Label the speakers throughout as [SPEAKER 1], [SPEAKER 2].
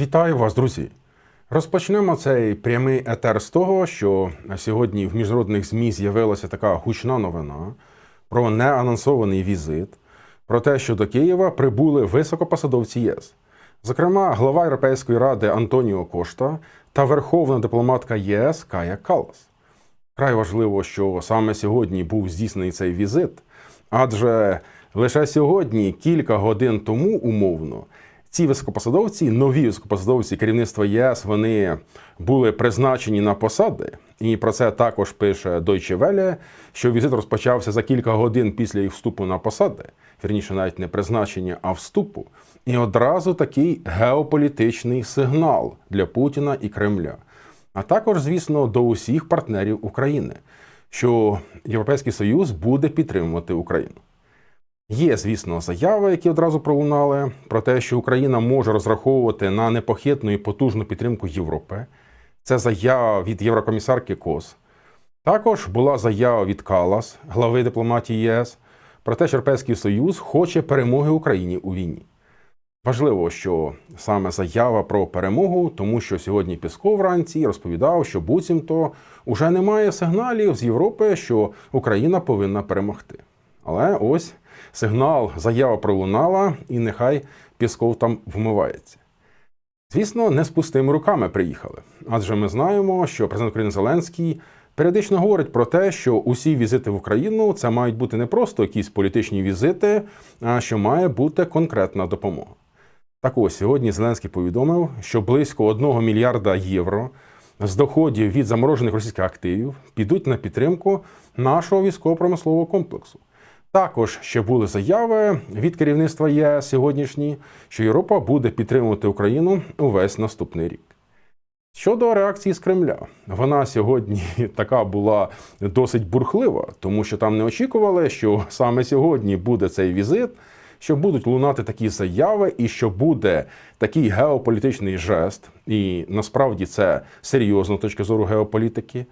[SPEAKER 1] Вітаю вас, друзі! Розпочнемо цей прямий етер з того, що сьогодні в міжнародних ЗМІ з'явилася така гучна новина про неанонсований візит, про те, що до Києва прибули високопосадовці ЄС. Зокрема, глава Європейської ради Антоніо Кошта та верховна дипломатка ЄС Кая Калас. Край важливо, що саме сьогодні був здійснений цей візит, адже лише сьогодні, кілька годин тому, умовно, ці високопосадовці, нові високопосадовці керівництва ЄС, вони були призначені на посади, і про це також пише Deutsche Welle, що візит розпочався за кілька годин після їх вступу на посади, вірніше, навіть не призначення, а вступу. І одразу такий геополітичний сигнал для Путіна і Кремля а також, звісно, до усіх партнерів України, що Європейський Союз буде підтримувати Україну. Є, звісно, заяви, які одразу пролунали, про те, що Україна може розраховувати на непохитну і потужну підтримку Європи. Це заява від єврокомісарки Кос. Також була заява від Калас, глави дипломатії ЄС, про те, що Європейський Союз хоче перемоги Україні у війні. Важливо, що саме заява про перемогу, тому що сьогодні Пісков вранці розповідав, що буцімто уже немає сигналів з Європи, що Україна повинна перемогти. Але ось сигнал, заява пролунала, і нехай Пісков там вмивається. Звісно, не з пустими руками приїхали, адже ми знаємо, що президент України Зеленський періодично говорить про те, що усі візити в Україну це мають бути не просто якісь політичні візити, а що має бути конкретна допомога. Так ось сьогодні Зеленський повідомив, що близько 1 мільярда євро з доходів від заморожених російських активів підуть на підтримку нашого військово-промислового комплексу. Також ще були заяви від керівництва ЄС сьогоднішні, що Європа буде підтримувати Україну увесь наступний рік. Щодо реакції з Кремля, вона сьогодні така була досить бурхлива, тому що там не очікували, що саме сьогодні буде цей візит що будуть лунати такі заяви, і що буде такий геополітичний жест, і насправді це серйозно з точки зору геополітики.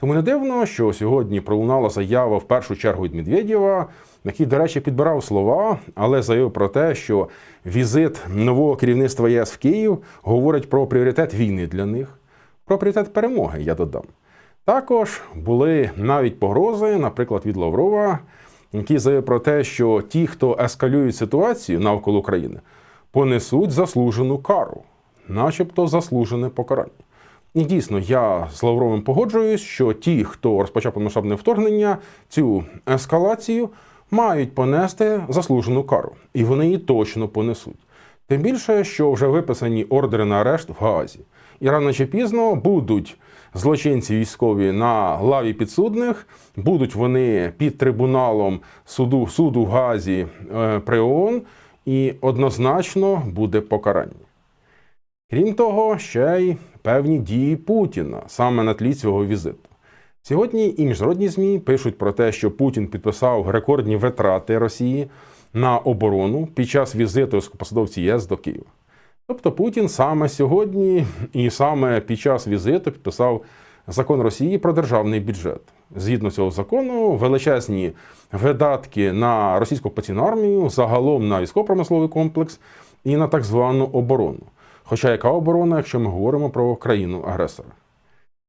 [SPEAKER 1] Тому не дивно, що сьогодні пролунала заява в першу чергу від Медведєва, який, до речі, підбирав слова, але заявив про те, що візит нового керівництва ЄС в Київ говорить про пріоритет війни для них, про пріоритет перемоги. Я додам. Також були навіть погрози, наприклад, від Лаврова який заявив про те, що ті, хто ескалюють ситуацію навколо України, понесуть заслужену кару, начебто заслужене покарання. І дійсно, я з Лавровим погоджуюсь, що ті, хто розпочав повномасштабне вторгнення, цю ескалацію мають понести заслужену кару, і вони її точно понесуть. Тим більше, що вже виписані ордери на арешт в Гаазі. І рано чи пізно будуть злочинці військові на лаві підсудних, будуть вони під трибуналом суду суду в Газі е, при ООН, і однозначно буде покарання. Крім того, ще й певні дії Путіна саме на тлі цього візиту. Сьогодні і міжнародні ЗМІ пишуть про те, що Путін підписав рекордні витрати Росії на оборону під час візиту високопосадовців ЄС до Києва. Тобто Путін саме сьогодні і саме під час візиту підписав закон Росії про державний бюджет. Згідно цього закону, величезні видатки на російську окупаційну армію, загалом на військово-промисловий комплекс і на так звану оборону. Хоча яка оборона, якщо ми говоримо про країну агресора?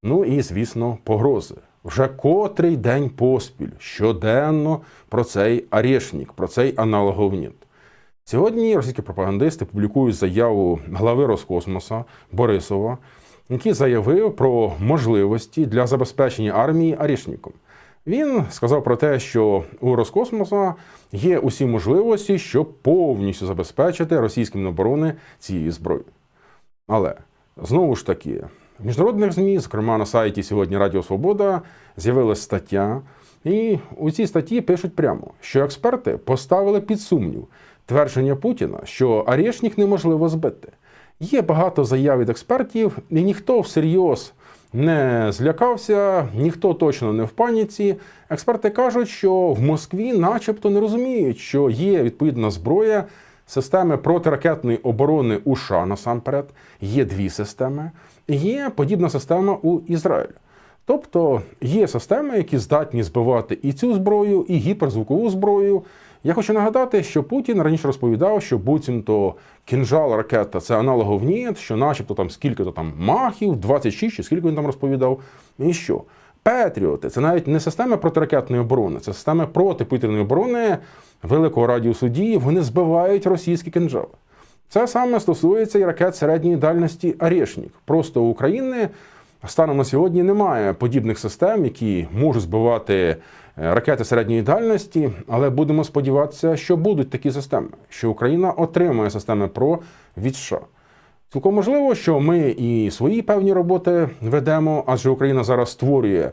[SPEAKER 1] Ну і звісно, погрози. Вже котрий день поспіль щоденно про цей арешник, про цей аналоговніт. Сьогодні російські пропагандисти публікують заяву глави Роскосмоса Борисова, який заявив про можливості для забезпечення армії Арішніком. Він сказав про те, що у Роскосмоса є усі можливості, щоб повністю забезпечити російські міноборони цією зброєю. Але знову ж таки, міжнародних ЗМІ, зокрема на сайті сьогодні Радіо Свобода, з'явилася стаття, і у цій статті пишуть прямо, що експерти поставили під сумнів твердження Путіна, що Арєшнік неможливо збити. Є багато заяв від експертів, і ніхто всерйоз не злякався, ніхто точно не в паніці. Експерти кажуть, що в Москві, начебто, не розуміють, що є відповідна зброя. Системи протиракетної оборони у США насамперед, є дві системи, є подібна система у Ізраїлю. Тобто є системи, які здатні збивати і цю зброю, і гіперзвукову зброю, Я хочу нагадати, що Путін раніше розповідав, що буцімто кінжал ракета це аналогов НІТ, що начебто там скільки-то там махів, 26 чи скільки він там розповідав. І що? Петріоти це навіть не система протиракетної оборони, це система протиповітряної оборони великого радіусу дії. Вони збивають російські кинжали. Це саме стосується і ракет середньої дальності Орешник. Просто у України станом на сьогодні немає подібних систем, які можуть збивати е, ракети середньої дальності, але будемо сподіватися, що будуть такі системи, що Україна отримає системи ПРО від США. Цілком можливо, що ми і свої певні роботи ведемо, адже Україна зараз створює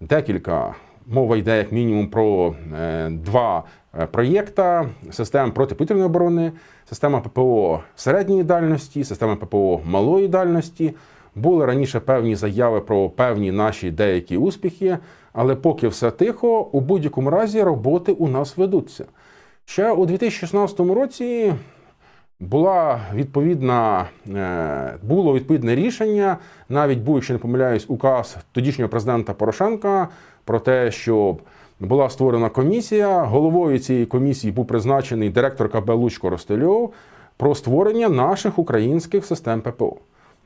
[SPEAKER 1] декілька. Мова йде як мінімум про е, два е, проєкта: систем протиповітряної оборони, система ППО середньої дальності, система ППО малої дальності. Були раніше певні заяви про певні наші деякі успіхи, але поки все тихо, у будь-якому разі роботи у нас ведуться. Ще у 2016 році була відповідна, е, було відповідне рішення, навіть був, якщо не помиляюсь, указ тодішнього президента Порошенка про те, щоб була створена комісія. Головою цієї комісії був призначений директор КБ Лучко Ростельов про створення наших українських систем ППО.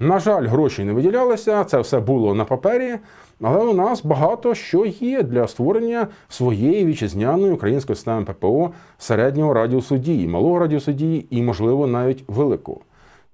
[SPEAKER 1] На жаль, гроші не виділялися, це все було на папері, але у нас багато що є для створення своєї вітчизняної української системи ППО середнього радіусу дії, малого радіусу дії і, можливо, навіть великого.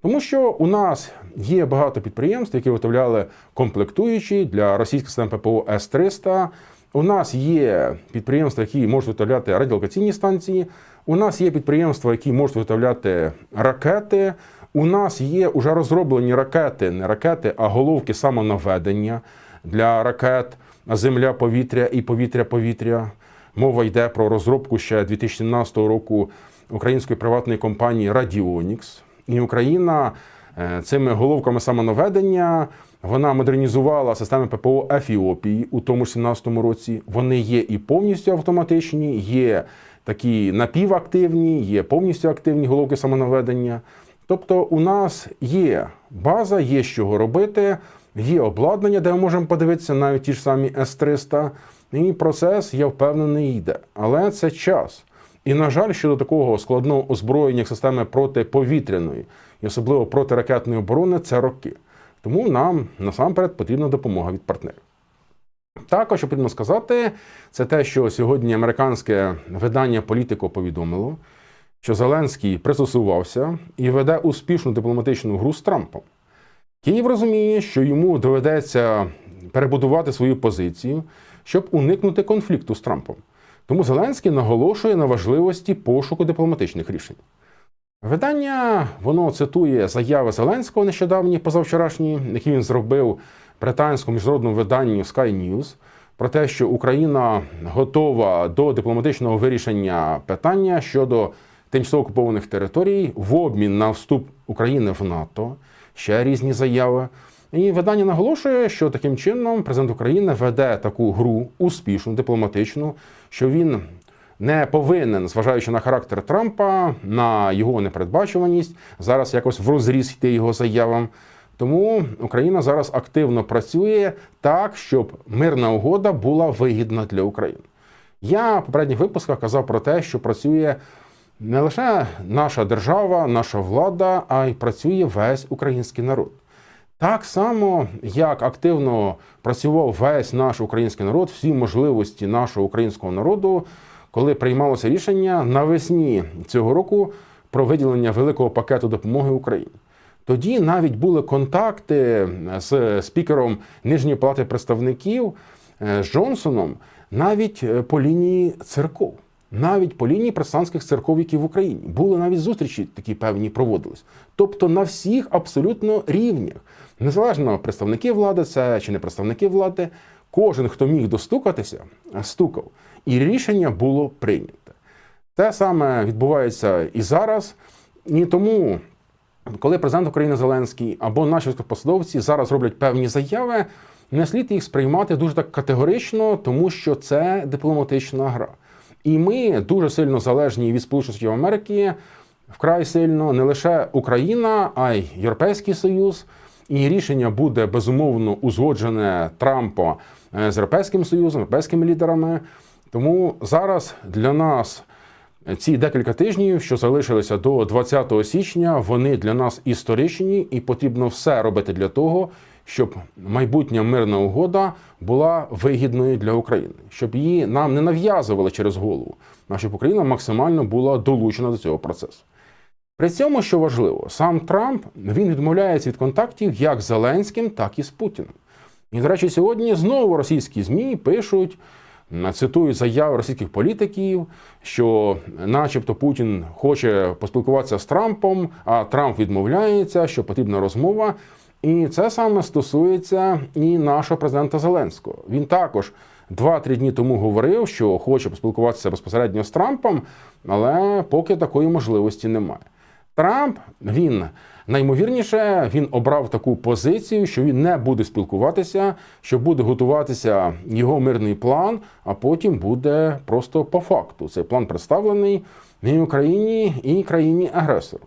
[SPEAKER 1] Тому що у нас є багато підприємств, які виготовляли комплектуючі для російських систем ППО С-300. У нас є підприємства, які можуть виготовляти радіолокаційні станції. У нас є підприємства, які можуть виготовляти ракети. У нас є вже розроблені ракети, не ракети, а головки самонаведення для ракет Земля-повітря і повітря-повітря. Мова йде про розробку ще 2017 року української приватної компанії Radionix. І Україна е, цими головками самонаведення вона модернізувала системи ППО Ефіопії у тому ж 17 році. Вони є і повністю автоматичні, є такі напівактивні, є повністю активні головки самонаведення. Тобто, у нас є база, є з чого робити, є обладнання, де ми можемо подивитися навіть ті ж самі С-300. І процес, я впевнений, йде. Але це час. І, на жаль, щодо такого складного озброєння як системи протиповітряної і особливо протиракетної оборони, це роки. Тому нам насамперед потрібна допомога від партнерів. Також потрібно сказати, це те, що сьогодні американське видання Політико повідомило, що Зеленський пристосувався і веде успішну дипломатичну гру з Трампом. Київ розуміє, що йому доведеться перебудувати свою позицію, щоб уникнути конфлікту з Трампом. Тому Зеленський наголошує на важливості пошуку дипломатичних рішень. Видання воно цитує заяви Зеленського нещодавні, позавчорашні, які він зробив британському міжнародному виданню Sky News, про те, що Україна готова до дипломатичного вирішення питання щодо тимчасово окупованих територій в обмін на вступ України в НАТО, ще різні заяви. І видання наголошує, що таким чином президент України веде таку гру успішну, дипломатичну, що він не повинен, зважаючи на характер Трампа, на його непередбачуваність, зараз якось в розріз йти його заявам. Тому Україна зараз активно працює так, щоб мирна угода була вигідна для України. Я в попередніх випусках казав про те, що працює не лише наша держава, наша влада, а й працює весь український народ. Так само, як активно працював весь наш український народ, всі можливості нашого українського народу, коли приймалося рішення навесні цього року про виділення великого пакету допомоги Україні. Тоді навіть були контакти з спікером Нижньої палати представників е, з Джонсоном навіть е, по лінії церков, навіть по лінії протестантських церков, які в Україні були навіть зустрічі такі певні проводились. Тобто на всіх абсолютно рівнях, незалежно представники влади, це чи не представники влади, кожен, хто міг достукатися, стукав, і рішення було прийнято. Те саме відбувається і зараз, і тому коли президент України Зеленський або наші високопосадовці зараз роблять певні заяви, не слід їх сприймати дуже так категорично, тому що це дипломатична гра. І ми дуже сильно залежні від Сполучених Америки, вкрай сильно не лише Україна, а й Європейський Союз. І рішення буде безумовно узгоджене Трампа е, з Європейським Союзом, європейськими лідерами. Тому зараз для нас ці декілька тижнів, що залишилися до 20 січня, вони для нас історичні, і потрібно все робити для того, щоб майбутня мирна угода була вигідною для України, щоб її нам не нав'язували через голову, а щоб Україна максимально була долучена до цього процесу. При цьому, що важливо, сам Трамп він відмовляється від контактів як з Зеленським, так і з Путіним. І, до речі, сьогодні знову російські ЗМІ пишуть, цитують заяви російських політиків, що, начебто, Путін хоче поспілкуватися з Трампом, а Трамп відмовляється, що потрібна розмова. І це саме стосується і нашого президента Зеленського. Він також два-три дні тому говорив, що хоче поспілкуватися безпосередньо з Трампом, але поки такої можливості немає. Трамп він наймовірніше він обрав таку позицію, що він не буде спілкуватися, що буде готуватися його мирний план, а потім буде просто по факту. Цей план представлений і Україні і країні агресору.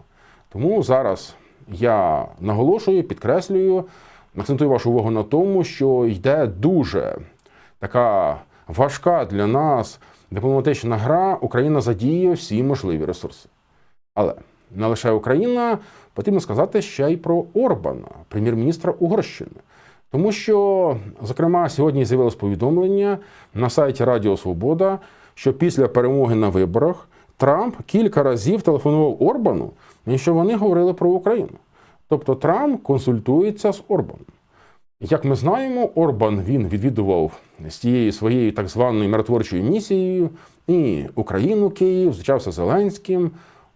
[SPEAKER 1] Тому зараз я наголошую, підкреслюю, акцентую вашу увагу на тому, що йде дуже така важка для нас дипломатична гра. Україна задіє всі можливі ресурси. Але не лише Україна, потрібно сказати ще й про Орбана, прем'єр-міністра Угорщини. Тому що, зокрема, сьогодні з'явилось повідомлення на сайті Радіо Свобода, що після перемоги на виборах Трамп кілька разів телефонував Орбану, і що вони говорили про Україну. Тобто Трамп консультується з Орбаном. Як ми знаємо, Орбан він відвідував з тією своєю так званою миротворчою місією і Україну, Київ, зустрічався з Зеленським,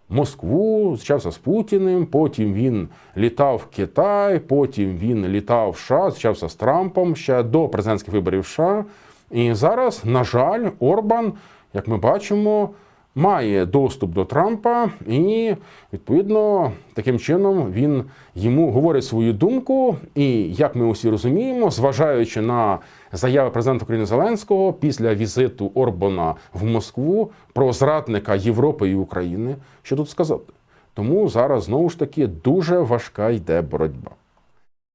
[SPEAKER 1] Москву, зустрічався з Путіним. Потім він літав в Китай, потім він літав в США, зустрічався з Трампом ще до президентських виборів США. І зараз, на жаль, Орбан, як ми бачимо, має доступ до Трампа, і відповідно таким чином він йому говорить свою думку. І як ми усі розуміємо, зважаючи на заяви президента України Зеленського після візиту Орбана в Москву про зрадника Європи і України, що тут сказати. Тому зараз знову ж таки дуже важка йде боротьба.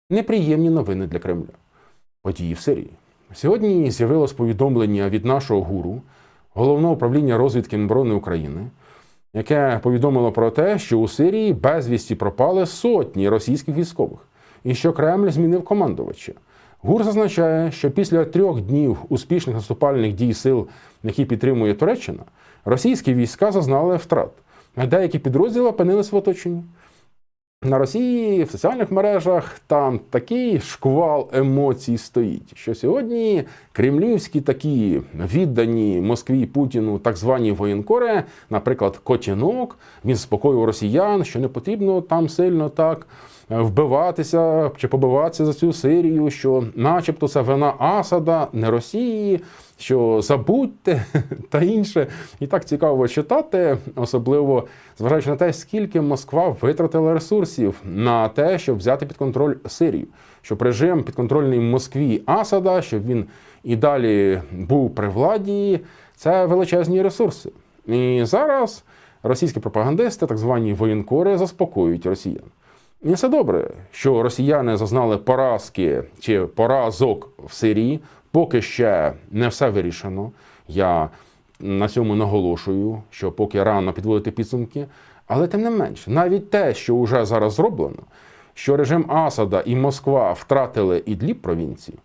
[SPEAKER 1] Неприємні новини для Кремля. Події в Сирії. Сьогодні з'явилось повідомлення від нашого гуру, головного управління розвідки оборони України, яке повідомило про те, що у Сирії безвісті пропали сотні російських військових, і що Кремль змінив командувача. ГУР зазначає, що після трьох днів успішних наступальних дій сил, які підтримує Туреччина, російські війська зазнали втрат. а Деякі підрозділи опинились в оточенні. На Росії в соціальних мережах там такий шквал емоцій стоїть, що сьогодні кремлівські такі віддані Москві Путіну так звані воєнкори, наприклад, Котінок, він спокоїв росіян, що не потрібно там сильно так вбиватися чи побиватися за цю Сирію, що, начебто, це вина Асада, не Росії, що забудьте та інше. І так цікаво читати, особливо зважаючи на те, скільки Москва витратила ресурсів на те, щоб взяти під контроль Сирію, щоб режим підконтрольний Москві Асада, щоб він і далі був при владі. Це величезні ресурси. І зараз російські пропагандисти, так звані воєнкори, заспокоюють росіян. І все добре, що росіяни зазнали поразки чи поразок в Сирії, поки ще не все вирішено. Я на цьому наголошую, що поки рано підводити підсумки. Але тим не менше, навіть те, що вже зараз зроблено, що режим Асада і Москва втратили Ідліб провінцію,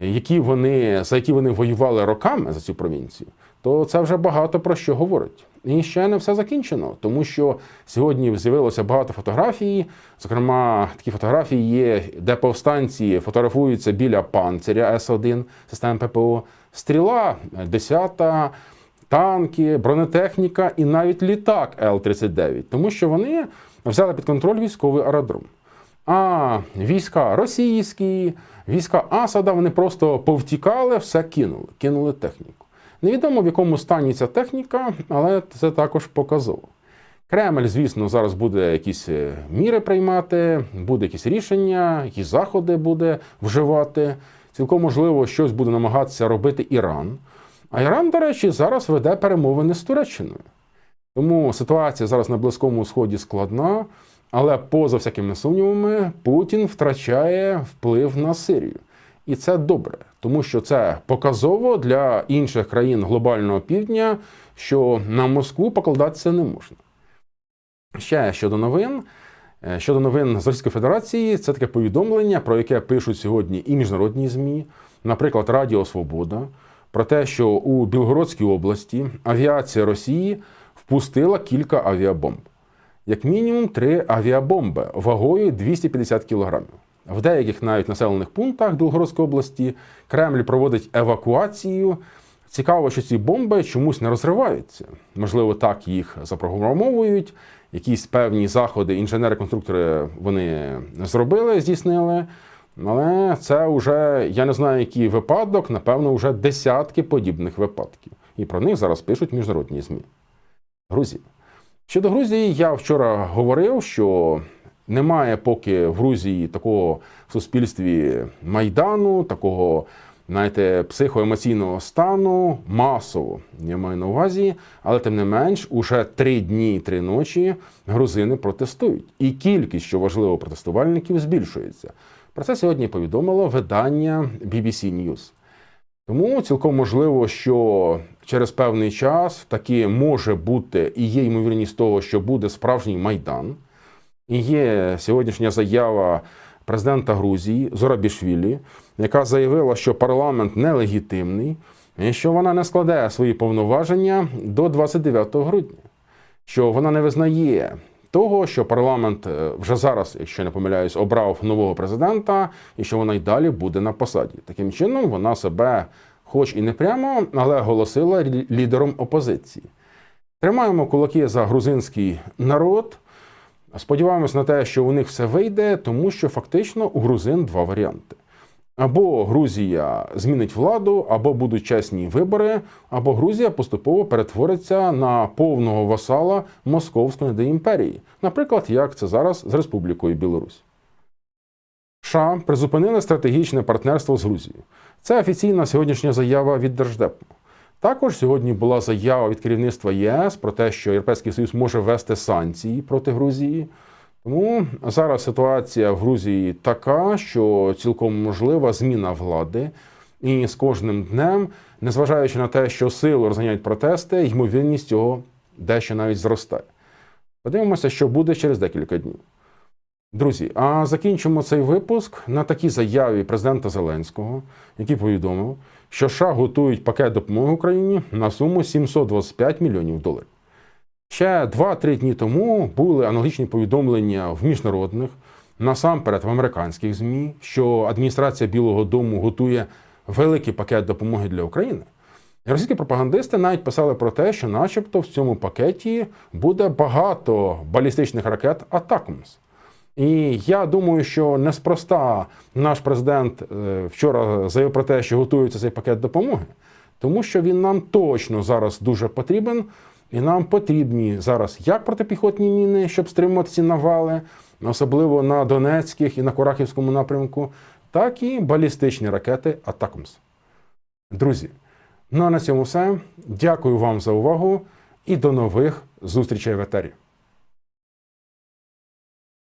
[SPEAKER 1] які вони, за які вони воювали роками за цю провінцію, то це вже багато про що говорить. І ще не все закінчено, тому що сьогодні з'явилося багато фотографій. Зокрема, такі фотографії є, де повстанці фотографуються біля панциря С1 системи ППО, стріла 10 танки, бронетехніка і навіть літак Л-39, тому що вони взяли під контроль військовий аеродром. А війська російські, війська Асада вони просто повтікали, все кинули, кинули техніку. Невідомо в якому стані ця техніка, але це також показово. Кремль, звісно, зараз буде якісь е, міри приймати, буде якісь рішення, якісь заходи буде вживати. Цілком можливо, щось буде намагатися робити Іран. А Іран, до речі, зараз веде перемовини з Туреччиною. Тому ситуація зараз на Близькому Сході складна, але поза всякими сумнівами, Путін втрачає вплив на Сирію. І це добре, тому що це показово для інших країн глобального півдня, що на Москву покладатися не можна. Ще щодо новин. Е, Щодо новин з Російської Федерації, це таке повідомлення, про яке пишуть сьогодні і міжнародні ЗМІ, наприклад, Радіо Свобода, про те, що у Білгородській області авіація Росії впустила кілька авіабомб. Як мінімум три авіабомби вагою 250 кілограмів. В деяких навіть населених пунктах Білгородської області Кремль проводить евакуацію. Цікаво, що ці бомби чомусь не розриваються. Можливо, так їх запрограмовують. Якісь певні заходи інженери-конструктори вони зробили, здійснили. Але це вже я не знаю, який випадок, напевно, вже десятки подібних випадків. І про них зараз пишуть міжнародні ЗМІ. Грузія. Щодо Грузії, я вчора говорив, що немає поки в Грузії такого в суспільстві майдану, такого, знаєте, психоемоційного стану масово. Я маю на увазі, але тим не менш, уже три дні, три ночі грузини протестують. І кількість, що важливо, протестувальників збільшується. Про це сьогодні повідомило видання BBC News. Тому цілком можливо, що через певний час таки може бути і є ймовірність того, що буде справжній майдан. І є сьогоднішня заява президента Грузії Зорабішвілі, яка заявила, що парламент нелегітимний, і що вона не складе свої повноваження до 29 грудня, що вона не визнає того, що парламент е, вже зараз, якщо не помиляюсь, обрав нового президента, і що вона й далі буде на посаді. Таким чином, вона себе, хоч і не прямо, але оголосила лідером опозиції. Тримаємо кулаки за грузинський народ. Сподіваємось на те, що у них все вийде, тому що фактично у грузин два варіанти. Або Грузія змінить владу, або будуть чесні вибори, або Грузія поступово перетвориться на повного васала Московської імперії, наприклад, як це зараз з Республікою Білорусь. США призупинили стратегічне партнерство з Грузією. Це офіційна сьогоднішня заява від Держдепу. Також сьогодні була заява від керівництва ЄС про те, що Європейський Союз може ввести санкції проти Грузії. Тому зараз ситуація в Грузії така, що цілком можлива зміна влади, і з кожним днем, незважаючи на те, що силу розганяють протести, ймовірність цього дещо навіть зростає. Подивимося, що буде через декілька днів. Друзі, а закінчимо цей випуск на такій заяві президента Зеленського, який повідомив, що США готують пакет допомоги Україні на суму 725 мільйонів доларів. Ще 2-3 дні тому були аналогічні повідомлення в міжнародних, насамперед в американських ЗМІ, що адміністрація Білого Дому готує великий пакет допомоги для України. І Російські пропагандисти навіть писали про те, що, начебто, в цьому пакеті буде багато балістичних ракет Атакмс. І я думаю, що неспроста наш президент е, вчора заявив про те, що готується цей пакет допомоги, тому що він нам точно зараз дуже потрібен, і нам потрібні зараз як протипіхотні міни, щоб стримувати ці навали, особливо на Донецьких і на Курахівському напрямку, так і балістичні ракети Атакмс. Друзі, ну а на цьому все. Дякую вам за увагу і до нових зустрічей в етері.